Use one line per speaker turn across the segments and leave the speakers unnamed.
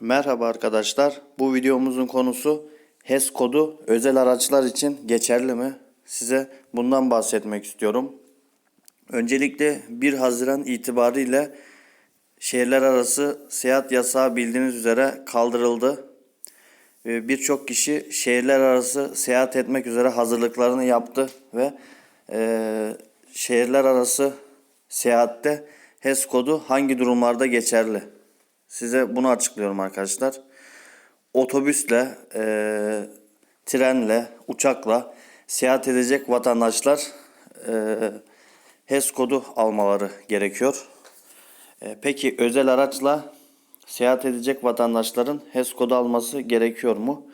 Merhaba arkadaşlar. Bu videomuzun konusu HES kodu özel araçlar için geçerli mi? Size bundan bahsetmek istiyorum. Öncelikle 1 Haziran itibariyle şehirler arası seyahat yasağı bildiğiniz üzere kaldırıldı. Ve Birçok kişi şehirler arası seyahat etmek üzere hazırlıklarını yaptı ve eee, şehirler arası seyahatte HES kodu hangi durumlarda geçerli? Size bunu açıklıyorum arkadaşlar. Otobüsle, eee, trenle, uçakla seyahat edecek vatandaşlar eee HES kodu almaları gerekiyor. E, Peki özel araçla seyahat edecek vatandaşların HES kodu alması gerekiyor mu?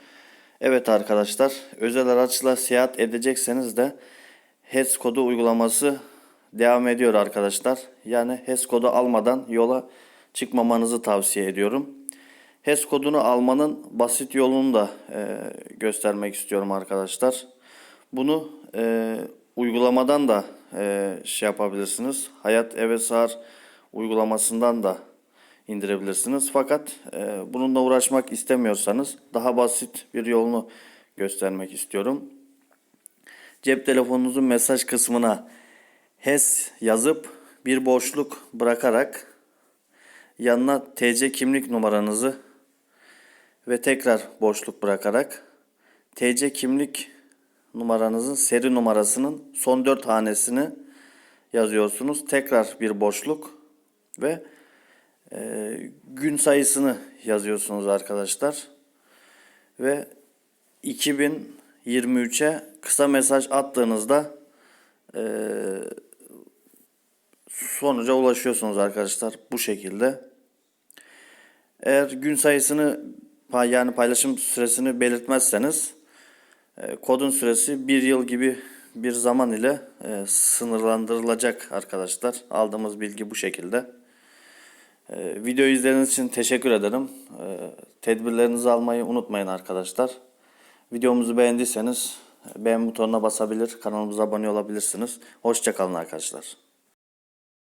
Evet arkadaşlar, özel araçla seyahat edecekseniz de HES kodu uygulaması devam ediyor arkadaşlar. Yani HES kodu almadan yola çıkmamanızı tavsiye ediyorum. HES kodunu almanın basit yolunu da e, göstermek istiyorum arkadaşlar. Bunu e, uygulamadan da e, şey yapabilirsiniz. Hayat Eve Sığar uygulamasından da indirebilirsiniz. Fakat e, bununla uğraşmak istemiyorsanız daha basit bir yolunu göstermek istiyorum. Cep telefonunuzun mesaj kısmına HES yazıp bir boşluk bırakarak yanına TC kimlik numaranızı ve tekrar boşluk bırakarak TC kimlik numaranızın seri numarasının son 4 hanesini yazıyorsunuz. Tekrar bir boşluk ve e, gün sayısını yazıyorsunuz arkadaşlar. Ve 2023'e kısa mesaj attığınızda e, sonuca ulaşıyorsunuz arkadaşlar bu şekilde. Eğer gün sayısını yani paylaşım süresini belirtmezseniz e, kodun süresi bir yıl gibi bir zaman ile e, sınırlandırılacak arkadaşlar. Aldığımız bilgi bu şekilde. E, videoyu izlediğiniz için teşekkür ederim. Tedbirlerinizi almayı unutmayın arkadaşlar. Videomuzu beğendiyseniz beğen butonuna basabilir, kanalımıza abone olabilirsiniz. Hoşçakalın arkadaşlar.